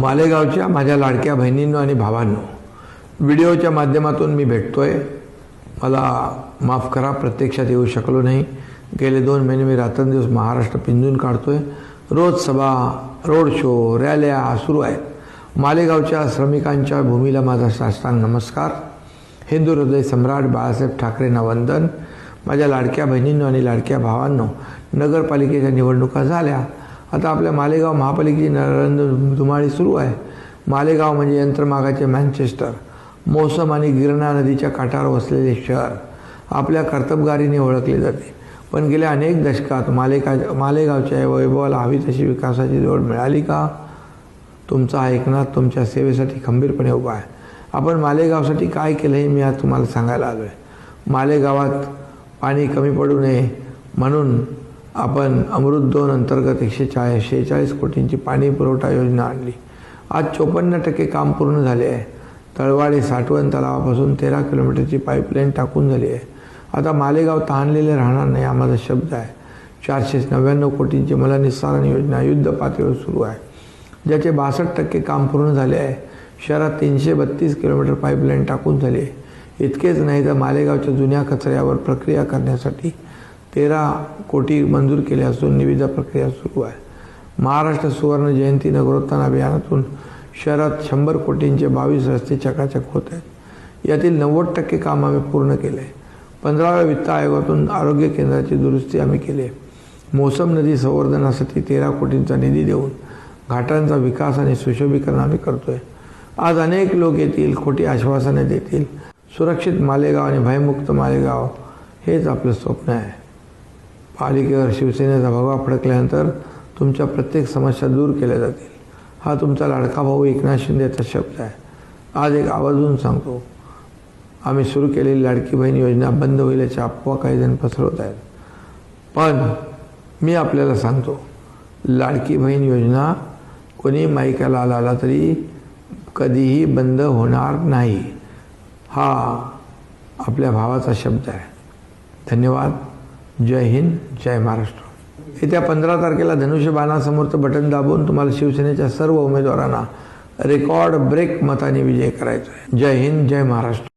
मालेगावच्या माझ्या लाडक्या बहिणींनो आणि भावांनो व्हिडिओच्या माध्यमातून मी भेटतोय. मला माफ करा प्रत्यक्षात येऊ शकलो नाही. गेले दोन महिने मी रात्रंदिवस महाराष्ट्र पिंजून काढतोय. रोज सभा रोड शो रॅल्या सुरू आहेत. मालेगावच्या श्रमिकांच्या भूमीला माझा साष्टांग नमस्कार. हिंदू हृदय सम्राट बाळासाहेब ठाकरेंना वंदन. माझ्या लाडक्या बहिणींनो आणि लाडक्या भावांनो नगरपालिकेच्या निवडणुका झाल्या. आता आपल्या मालेगाव महापालिकेची धुमाळी सुरू आहे. मालेगाव म्हणजे यंत्रमागाचे मँचेस्टर मोसम आणि गिरणा नदीच्या काठावर वसलेले शहर. आपल्या कर्तबगारीने ओळखले जाते. पण गेल्या अनेक दशकात मालेगा मालेगावच्या वैभवाला हवी तशी विकासाची जोड मिळाली का? तुमचा हा एकनाथ तुमच्या सेवेसाठी खंबीरपणे उभा आहे. आपण मालेगावसाठी काय केलं हे मी आज तुम्हाला सांगायला आलो आहे मालेगावात पाणी कमी पडू नये म्हणून आपण अमृत दोन अंतर्गत एकशे चाळीस शेहेचाळीस कोटींची पाणी पुरवठा योजना आणली. आज चोपन्न टक्के काम पूर्ण झाले आहे. तळवाडी साठवण तलावापासून तेरा किलोमीटरची पाईपलाईन टाकून झाली आहे. आता मालेगाव तहानलेले राहणार नाही हा माझा शब्द आहे. चारशे नव्याण्णव कोटींची मला निस्सारण योजना युद्ध पातळीवर सुरू आहे. ज्याचे बासष्ट टक्के काम पूर्ण झाले आहे. शहरात तीनशे बत्तीस किलोमीटर पाईपलाईन टाकून झाली आहे. इतकेच नाही तर मालेगावच्या जुन्या कचऱ्यावर प्रक्रिया करण्यासाठी तेरा कोटी मंजूर केले असून निविदा प्रक्रिया सुरू आहे. महाराष्ट्र सुवर्ण जयंती नगरोत्थान अभियानातून शहरात शंभर कोटींचे बावीस रस्ते चकाचक होत आहेत. यातील नव्वद टक्के काम आम्ही पूर्ण केले. आहे पंधराव्या वित्त आयोगातून आरोग्य केंद्राची दुरुस्ती आम्ही केली. आहे मोसम नदी संवर्धनासाठी तेरा कोटींचा निधी देऊन घाटांचा विकास आणि सुशोभीकरण आम्ही करतोय. आज अनेक लोक येतील खोटी आश्वासने देतील. सुरक्षित मालेगाव आणि भयमुक्त मालेगाव हेच आपलं स्वप्न आहे. पालिकेवर शिवसेनेचा भगवा फडकल्यानंतर तुमच्या प्रत्येक समस्या दूर केल्या जातील. हा तुमचा लाडका भाऊ एकनाथ शिंदेचा शब्द आहे. आज एक आवाजून सांगतो. आम्ही सुरू केलेली लाडकी बहीण योजना बंद होईल याच्या अफवा काही जण पसरवत आहेत. पण मी आपल्याला सांगतो लाडकी बहीण योजना कोणी माईकाला आला तरी कधीही बंद होणार नाही. हा आपल्या भावाचा शब्द आहे. धन्यवाद. जय हिंद जय महाराष्ट्र. येत्या पंधरा तारखेला धनुष्यबाणासमोरचं बटन दाबून तुम्हाला शिवसेनेच्या सर्व उमेदवारांना रेकॉर्ड ब्रेक मताने विजय करायचा आहे. जय हिंद जय महाराष्ट्र.